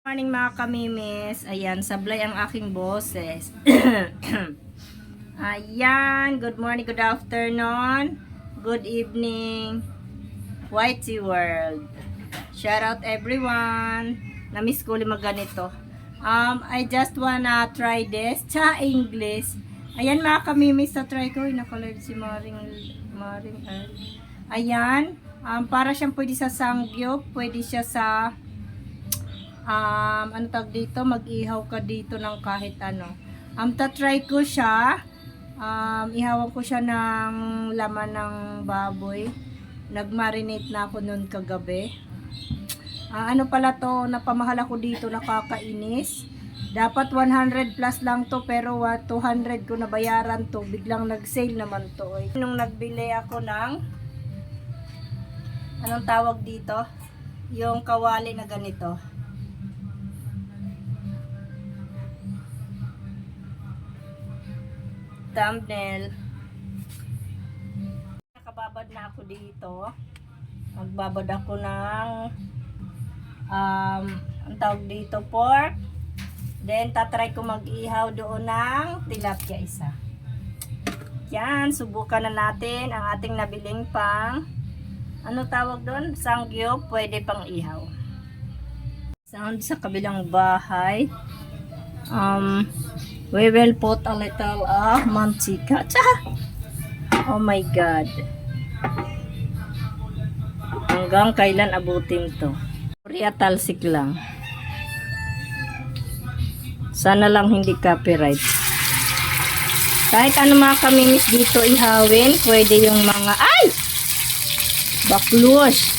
morning mga kamimis. Ayan, sablay ang aking boses. Ayan, good morning, good afternoon, good evening, Whitey World. Shout out everyone. Namiss ko ulit magganito. Um, I just wanna try this. Cha English. Ayan mga kamimis, sa try ko. Uy, Nakalard si Maring, Maring Earl. Ayan, um, para siyang pwede sa sangyup, pwede siya sa um, ano tag dito, mag-ihaw ka dito ng kahit ano. Um, tatry ko siya, um, ihawan ko siya ng laman ng baboy. Nag-marinate na ako noon kagabi. Ah, ano pala to, napamahal ako dito, nakakainis. Dapat 100 plus lang to, pero wa 200 ko nabayaran to. Biglang nag-sale naman to. Eh. Nung nagbili ako ng, anong tawag dito? Yung kawali na ganito. Thumbnail. Nakababad na ako dito. Magbabad ako ng um, ang tawag dito pork. Then tatry ko mag-ihaw doon ng tilapia isa. Yan, subukan na natin ang ating nabiling pang ano tawag doon? Sanggyo, pwede pang ihaw. Sound sa kabilang bahay. Um, we will put a little of mantika. Tsa! Oh my God. Hanggang kailan abutin to? Korea talsik lang. Sana lang hindi copyright. Kahit ano mga kamimis dito ihawin, pwede yung mga, ay! Baklush!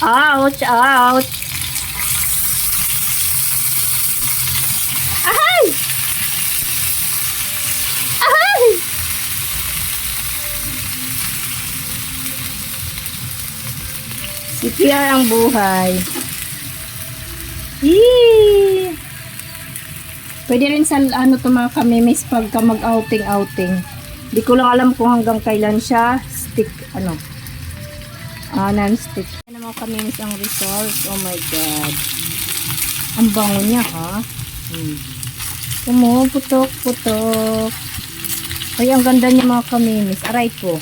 Ouch! Ouch! Pierre ang buhay. Yee! Pwede rin sa ano to mga kamimis pagka mag-outing-outing. Di ko lang alam kung hanggang kailan siya stick, ano, ah, non-stick. Ano mga kamimis ang result? Oh my God. Ang bango niya ha. Hmm. Pumuputok, putok. Ay, ang ganda niya mga kamimis. Aray ko.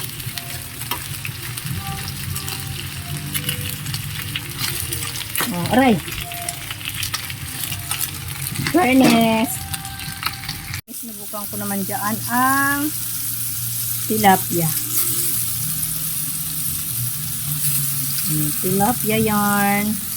Oh, aray. Fairness. Nabukan ko naman dyan ang tilapia. Hmm, tilapia yarn.